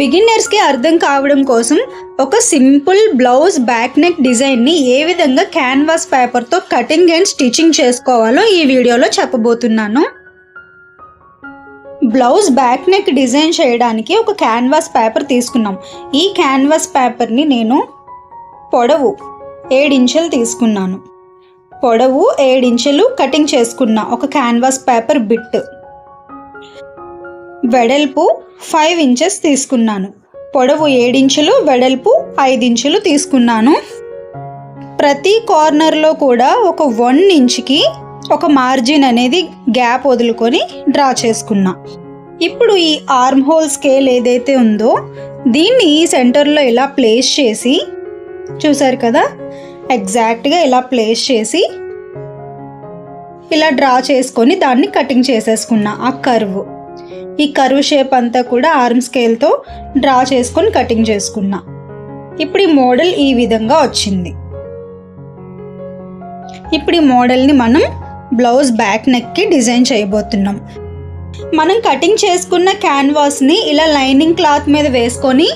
బిగినర్స్కి అర్థం కావడం కోసం ఒక సింపుల్ బ్లౌజ్ బ్యాక్ నెక్ డిజైన్ని ఏ విధంగా క్యాన్వాస్ పేపర్తో కటింగ్ అండ్ స్టిచ్చింగ్ చేసుకోవాలో ఈ వీడియోలో చెప్పబోతున్నాను. బ్లౌజ్ బ్యాక్ నెక్ డిజైన్ చేయడానికి ఒక క్యాన్వాస్ పేపర్ తీసుకున్నాం. ఈ క్యాన్వాస్ పేపర్ని నేను పొడవు ఏడించెలు తీసుకున్నాను. పొడవు ఏడించెలు కటింగ్ చేసుకున్నా ఒక క్యాన్వాస్ పేపర్ బిట్. వెడల్పు ఫైవ్ ఇంచెస్ తీసుకున్నాను. పొడవు ఏడించులు వెడల్పు ఐదించులు తీసుకున్నాను. ప్రతి కార్నర్లో కూడా ఒక వన్ ఇంచ్కి ఒక మార్జిన్ అనేది గ్యాప్ వదులుకొని డ్రా చేసుకున్నా. ఇప్పుడు ఈ ఆర్మ్ హోల్ స్కేల్ ఏదైతే ఉందో దీన్ని సెంటర్లో ఇలా ప్లేస్ చేసి చూసారు కదా? ఎగ్జాక్ట్గా ఇలా ప్లేస్ చేసి ఇలా డ్రా చేసుకొని దాన్ని కటింగ్ చేసేసుకున్నా ఆ కర్వ్ ఈ కరువు షేప్ అంతా కూడా ఆర్మ్ స్కేల్తో డ్రా చేసుకొని కటింగ్ చేసుకున్నా. ఇప్పుడు ఈ మోడల్ ఈ విధంగా వచ్చింది. ఇప్పుడు ఈ మోడల్ని మనం బ్లౌజ్ బ్యాక్ నెక్కి డిజైన్ చేయబోతున్నాం. మనం కటింగ్ చేసుకున్న క్యాన్వాస్ని ఇలా లైనింగ్ క్లాత్ మీద వేసుకొని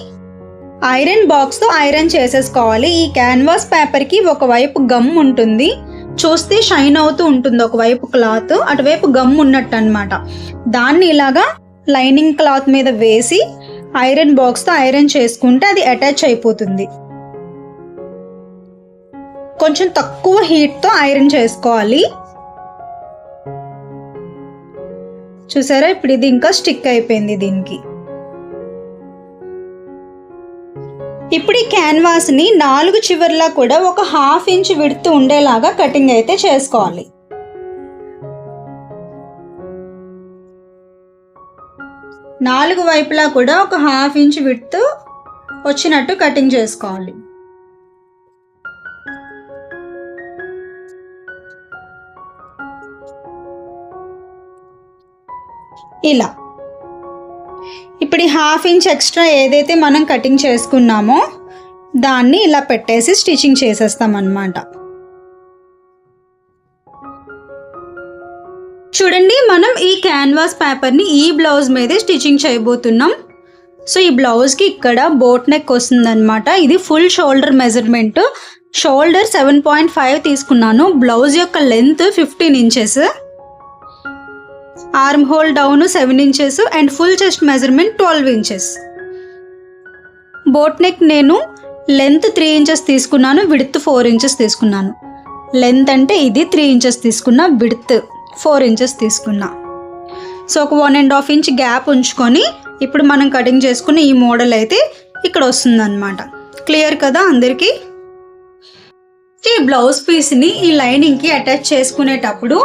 ఐరన్ బాక్స్తో ఐరన్ చేసేసుకోవాలి. ఈ క్యాన్వాస్ పేపర్కి ఒకవైపు గమ్ ఉంటుంది. చూస్తే షైన్ అవుతూ ఉంటుంది. ఒకవైపు క్లాత్ అటువైపు గమ్ ఉన్నట్టు అనమాట దాన్ని ఇలాగా లైనింగ్ క్లాత్ మీద వేసి ఐరన్ బాక్స్తో ఐరన్ చేసుకుంటే అది అటాచ్ అయిపోతుంది. కొంచెం తక్కువ హీట్తో ఐరన్ చేసుకోవాలి. చూసారా? ఇప్పుడు ఇది ఇంకా స్టిక్ అయిపోయింది దీనికి. ఇప్పుడు ఈ క్యాన్వాస్ని నాలుగు చివర్లా కూడా ఒక హాఫ్ ఇంచ్ విడుతూ ఉండేలాగా కటింగ్ అయితే చేసుకోవాలి. నాలుగు వైపులా కూడా ఒక హాఫ్ ఇంచ్ విడుతూ వచ్చినట్టు కటింగ్ చేసుకోవాలి. ఇలా. ఇప్పుడు ఈ హాఫ్ ఇంచ్ ఎక్స్ట్రా ఏదైతే మనం కటింగ్ చేసుకున్నామో దాన్ని ఇలా పెట్టేసి స్టిచ్చింగ్ చేసేస్తాం అన్నమాట చూడండి మనం ఈ క్యాన్వాస్ పేపర్ని ఈ బ్లౌజ్ మీదే స్టిచ్చింగ్ చేయబోతున్నాం. సో ఈ బ్లౌజ్కి ఇక్కడ బోట్ నెక్ వస్తుందన్నమాట. ఇది full shoulder measurement shoulder seven point five తీసుకున్నాను. బ్లౌజ్ యొక్క length fifteen inches armhole down seven inches and full chest measurement twelve inches boat neck నేను లెంత్ త్రీ ఇంచెస్ తీసుకున్నాను. విడ్త్ ఫోర్ ఇంచెస్ తీసుకున్నాను. Length అంటే ఇది three inches తీసుకున్న width four inches తీసుకున్నా. So ఒక one and half inch gap ఉంచుకొని ఇప్పుడు మనం కటింగ్ చేసుకున్న ఈ మోడల్ అయితే ఇక్కడ వస్తుందన్నమాట. క్లియర్ కదా అందరికీ? ఈ బ్లౌజ్ పీస్ని ఈ లైనింగ్కి అటాచ్ చేసుకునేటప్పుడు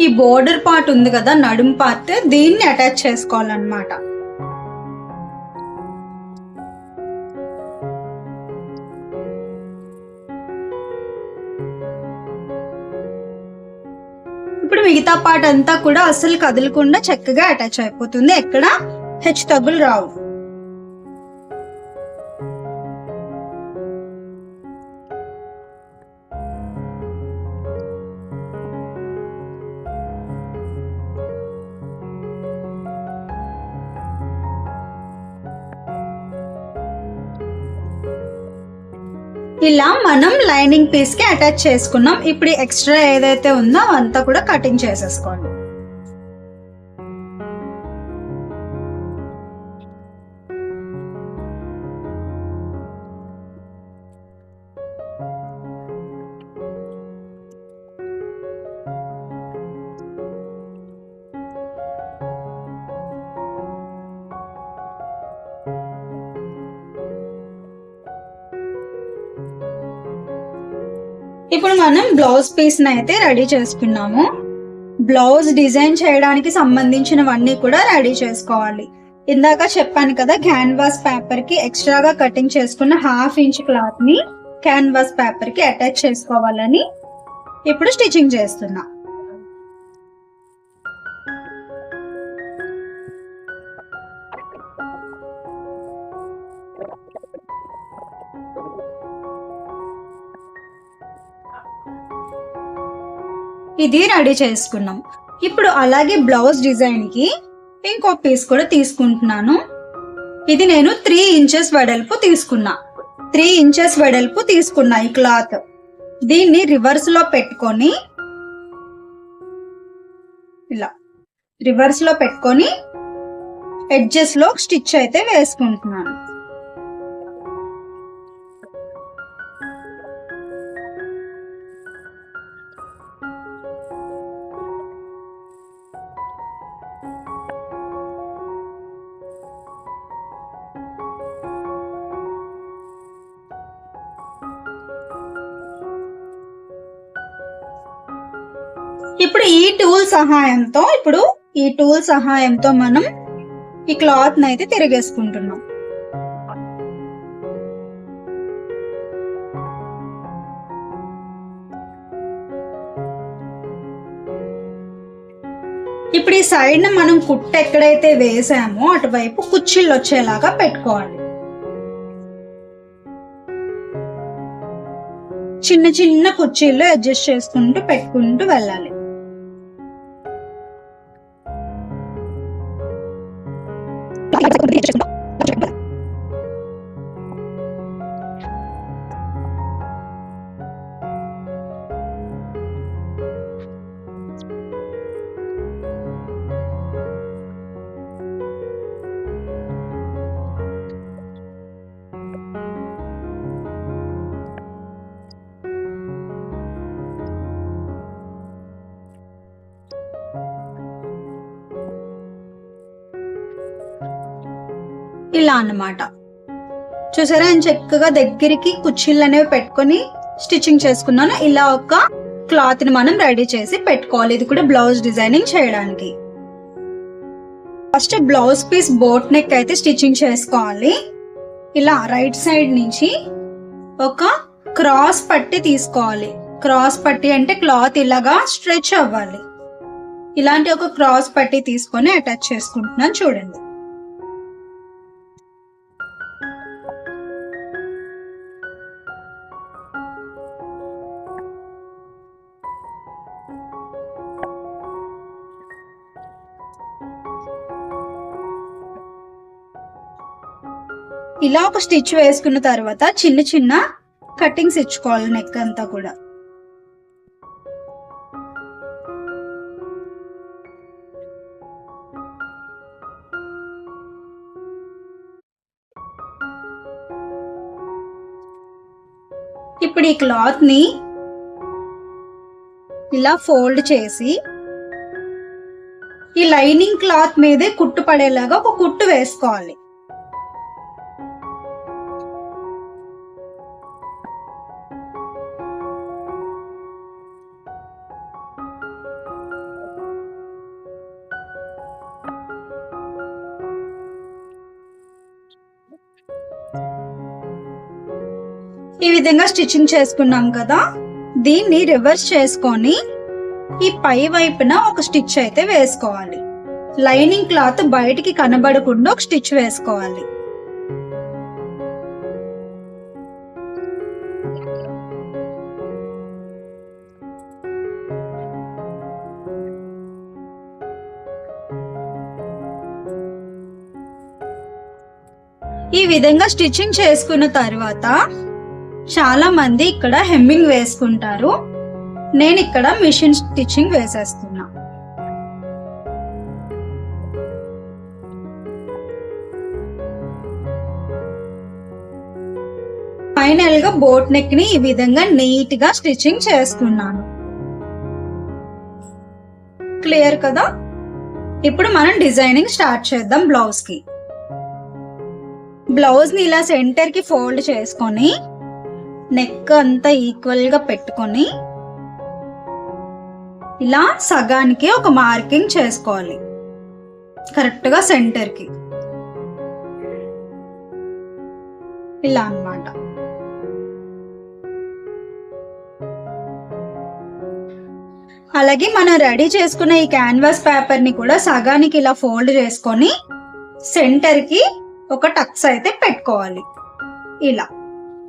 ఈ బోర్డర్ పార్ట్ ఉంది కదా నడుం పార్ట్ దీన్ని అటాచ్ చేసుకోవాలన్నమాట. మిగతా పార్ట్ అంతా కూడా అసలు కదలకుండా చక్కగా అటాచ్ అయిపోతుంది. ఎక్కడ? హెచ్చు తగ్గులు రావు. ఇలా మనం లైనింగ్ పీస్కి అటాచ్ చేసుకున్నాం. ఇప్పుడు ఎక్స్ట్రా ఏదైతే ఉందో అంతా కూడా కటింగ్ చేసేసుకోండి. ఇప్పుడు మనం బ్లౌజ్ పీస్ అయితే రెడీ చేసుకున్నాము. బ్లౌజ్ డిజైన్ చేయడానికి సంబంధించినవన్నీ కూడా రెడీ చేసుకోవాలి. ఇందాక చెప్పాను కదా క్యాన్వాస్ పేపర్కి ఎక్స్ట్రాగా కటింగ్ చేసుకున్న హాఫ్ ఇంచ్ క్లాత్ని క్యాన్వాస్ పేపర్కి అటాచ్ చేసుకోవాలని. ఇప్పుడు స్టిచ్చింగ్ చేస్తున్నా. ఇది రెడీ చేసుకున్నాం. ఇప్పుడు అలాగే బ్లౌజ్ డిజైన్కి ఇంకో పీస్ కూడా తీసుకుంటున్నాను. ఇది నేను త్రీ ఇంచెస్ వెడల్పు తీసుకున్నా. త్రీ ఇంచెస్ వెడల్పు తీసుకున్నా ఈ క్లాత్ దీన్ని రివర్స్లో పెట్టుకొని ఇలా రివర్స్లో పెట్టుకొని ఎడ్జెస్లో స్టిచ్ అయితే వేసుకుంటున్నాను. ఇప్పుడు ఈ టూల్ సహాయంతో ఇప్పుడు ఈ టూల్ సహాయంతో మనం ఈ క్లాత్ అయితే తిరిగేసుకుంటున్నాం. ఇప్పుడు ఈ సైడ్ మనం కుట్ట ఎక్కడైతే వేసామో అటువైపు కుచ్చిళ్ళు వచ్చేలాగా పెట్టుకోవాలి. చిన్న చిన్న కుర్చీల్లో అడ్జస్ట్ చేసుకుంటూ పెట్టుకుంటూ వెళ్ళాలి. ఇలా అన్నమాట. చూసారా? నేను చక్కగా దగ్గరికి కుర్చీలు అనేవి పెట్టుకొని స్టిచ్చింగ్ చేసుకున్నాను. ఇలా ఒక క్లాత్ని మనం రెడీ చేసి పెట్టుకోవాలి. ఇది కూడా బ్లౌజ్ డిజైనింగ్ చేయడానికి. First blouse piece boat neck అయితే స్టిచ్చింగ్ చేసుకోవాలి. ఇలా రైట్ సైడ్ నుంచి ఒక క్రాస్ పట్టి తీసుకోవాలి. క్రాస్ పట్టి అంటే క్లాత్ ఇలాగా స్ట్రెచ్ అవ్వాలి. ఇలాంటి ఒక క్రాస్ పట్టి తీసుకొని అటాచ్ చేసుకుంటున్నాను. చూడండి. ఇలా ఒక స్టిచ్ వేసుకున్న తర్వాత చిన్న చిన్న కటింగ్స్ ఇచ్చుకోవాలి నెక్ అంతా కూడా. ఇప్పుడు ఈ క్లాత్ని ఇలా ఫోల్డ్ చేసి ఈ లైనింగ్ క్లాత్ మీదే కుట్టు పడేలాగా ఒక కుట్టు వేసుకోవాలి. విధంగా స్టిచ్చింగ్ చేసుకున్నాం కదా దీన్ని రివర్స్ చేసుకొని ఈ పై వైపున ఒక స్టిచ్ అయితే వేసుకోవాలి. లైనింగ్ క్లాత్ బయటికి కనబడకుండా ఒక స్టిచ్ వేసుకోవాలి. ఈ విధంగా స్టిచ్చింగ్ చేసుకున్న తర్వాత చాలా మంది ఇక్కడ హెమ్మింగ్ వేసుకుంటారు. నేను ఇక్కడ మిషన్ స్టిచ్చింగ్ వేసేస్తున్నా. ఫైనల్గా బోట్ నెక్ని ఈ విధంగా నీట్గా స్టిచ్చింగ్ చేసుకున్నాను క్లియర్ కదా? ఇప్పుడు మనం డిజైనింగ్ స్టార్ట్ చేద్దాం బ్లౌజ్కి బ్లౌజ్ని ఇలా సెంటర్కి ఫోల్డ్ చేసుకొని నెక్ అంతా ఈక్వల్గా పెట్టుకొని ఇలా సగానికి ఒక మార్కింగ్ చేసుకోవాలి. కరెక్ట్గా సెంటర్కి ఇలా అన్నమాట. అలాగే మనం రెడీ చేసుకున్న ఈ క్యాన్వాస్ పేపర్ని కూడా సగానికి ఇలా ఫోల్డ్ చేసుకొని సెంటర్కి ఒక టక్స్ అయితే పెట్టుకోవాలి. ఇలా.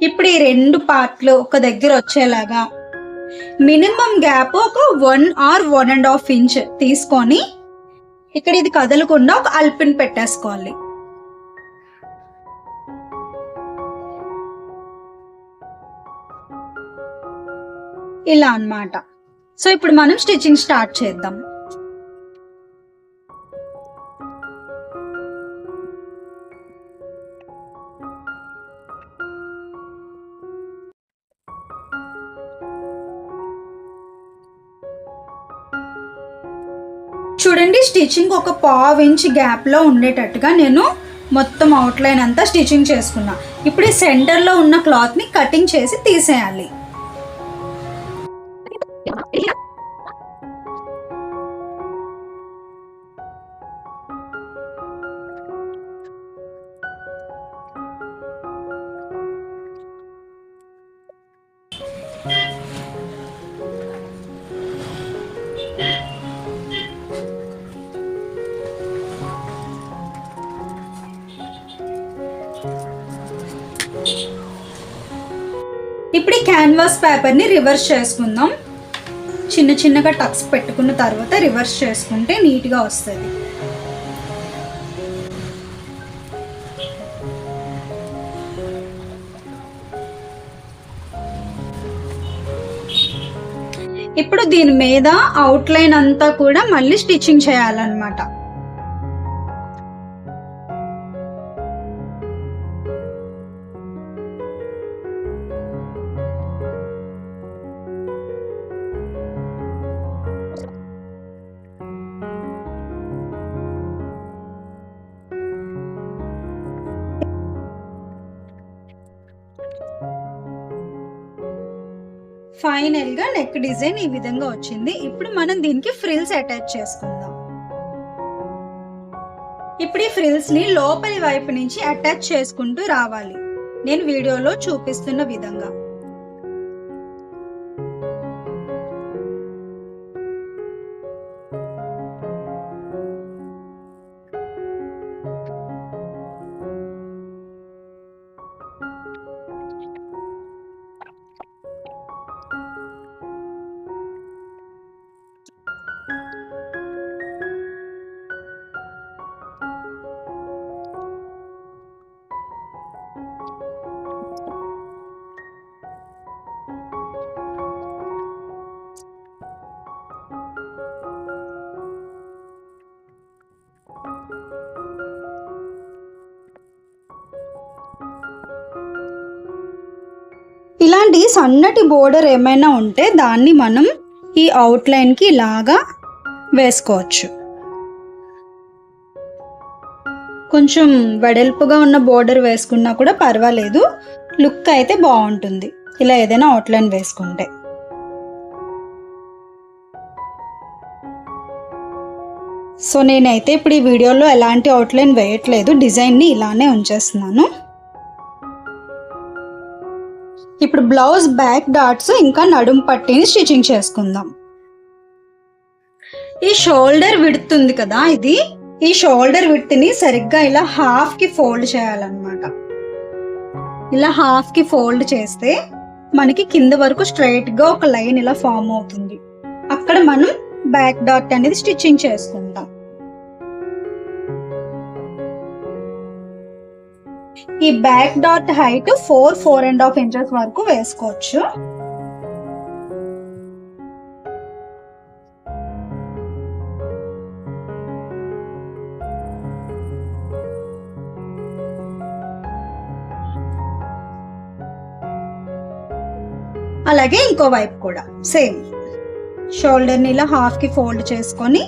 ఇప్పుడు ఈ రెండు పార్ట్లు ఒక దగ్గర వచ్చేలాగా. మినిమం గ్యాప్ ఒక one or one and half inch తీసుకొని ఇక్కడ ఇది కదలకుండా ఒక అల్పిన్ పెట్టేసుకోవాలి. ఇలా అన్నమాట. సో ఇప్పుడు మనం స్టిచ్చింగ్ స్టార్ట్ చేద్దాం. చూడండి స్టిచ్చింగ్ ఒక పావు ఇంచ్ గ్యాప్లో ఉండేటట్టుగా నేను మొత్తం అవుట్లైన్ అంతా స్టిచ్చింగ్ చేసుకున్నా ఇప్పుడు ఈ సెంటర్లో ఉన్న క్లాత్ని కటింగ్ చేసి తీసేయాలి Thank you. క్యాన్వాస్ పేపర్ని రివర్స్ చేసుకుందాం. చిన్న చిన్నగా టక్స్ పెట్టుకున్న తర్వాత రివర్స్ చేసుకుంటే నీట్గా వస్తుంది. ఇప్పుడు దీని మీద అవుట్లైన్ అంతా కూడా మళ్ళీ స్టిచ్చింగ్ చేయాలన్నమాట. ఫైనల్గా నెక్ డిజైన్ ఈ విధంగా వచ్చింది. ఇప్పుడు మనం దీనికి ఫ్రిల్స్ అటాచ్ చేసుకుందాం. ఇప్పుడు ఈ ఫ్రిల్స్ని లోపలి వైపు నుంచి అటాచ్ చేసుకుంటూ రావాలి. నేను వీడియోలో చూపిస్తున్న విధంగా. ఇలాంటి సన్నటి బోర్డర్ ఏమైనా ఉంటే దాన్ని మనం ఈ అవుట్లైన్కి ఇలాగా వేసుకోవచ్చు. కొంచెం వెడల్పుగా ఉన్న బోర్డర్ వేసుకున్నా కూడా పర్వాలేదు. లుక్ అయితే బాగుంటుంది. ఇలా ఏదైనా అవుట్లైన్ వేసుకుంటే. సో నేనైతే ఇప్పుడు ఈ వీడియోలో ఎలాంటి అవుట్లైన్ వేయట్లేదు. డిజైన్ని ఇలానే ఉంచేస్తున్నాను. ఇప్పుడు బ్లౌజ్ బ్యాక్ డాట్స్ ఇంకా నడుం పట్టిని స్టిచ్చింగ్ చేసుకుందాం. ఈ షోల్డర్ విడుతుంది కదా ఇది. ఈ షోల్డర్ విడుతుని సరిగ్గా ఇలా హాఫ్కి ఫోల్డ్ చేయాలన్నమాట. ఇలా హాఫ్కి ఫోల్డ్ చేస్తే మనకి కింద వరకు స్ట్రైట్గా ఒక లైన్ ఇలా ఫామ్ అవుతుంది. అక్కడ మనం బ్యాక్ డాట్ అనేది స్టిచ్చింగ్ చేసుకుంటాం ఈ back dot height four four and half inches వరకు వేసుకోవచ్చు. అలాగే ఇంకో వైపు కూడా సేమ్. షోల్డర్ని ఇలా హాఫ్కి ఫోల్డ్ చేసుకొని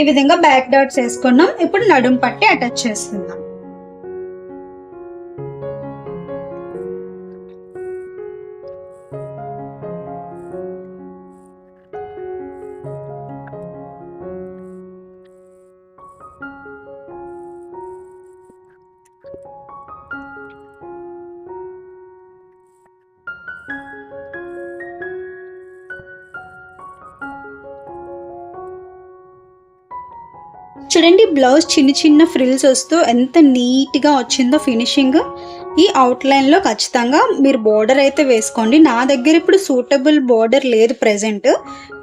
ఈ విధంగా బ్యాక్ డాట్స్ వేసుకున్నాం. ఇప్పుడు నడుం పట్టి అటాచ్ చేస్తున్నాం చూడండి బ్లౌజ్ చిన్న చిన్న ఫ్రిల్స్ వస్తూ ఎంత నీట్గా వచ్చిందో ఫినిషింగ్ ఈ అవుట్లైన్లో ఖచ్చితంగా మీరు బోర్డర్ అయితే వేసుకోండి. నా దగ్గర ఇప్పుడు సూటబుల్ బోర్డర్ లేదు ప్రజెంట్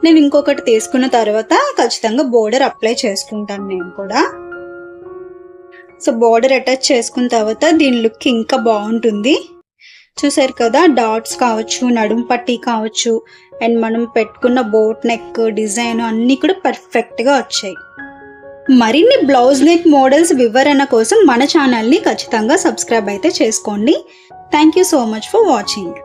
నేను ఇంకొకటి తీసుకున్న తర్వాత ఖచ్చితంగా బోర్డర్ అప్లై చేసుకుంటాను నేను కూడా. సో బోర్డర్ అటాచ్ చేసుకున్న తర్వాత దీని లుక్ ఇంకా బాగుంటుంది. చూసారు కదా డాట్స్ కావచ్చు నడుము పట్టి కావచ్చు అండ్ మనం పెట్టుకున్న బోట్ నెక్ డిజైన్ అన్నీ కూడా పర్ఫెక్ట్గా వచ్చాయి. మరిన్ని బ్లౌజ్ నెక్ మోడల్స్ వివరణ కోసం మన ఛానల్ని ఖచ్చితంగా సబ్స్క్రైబ్ అయితే చేసుకోండి. Thank you so much for watching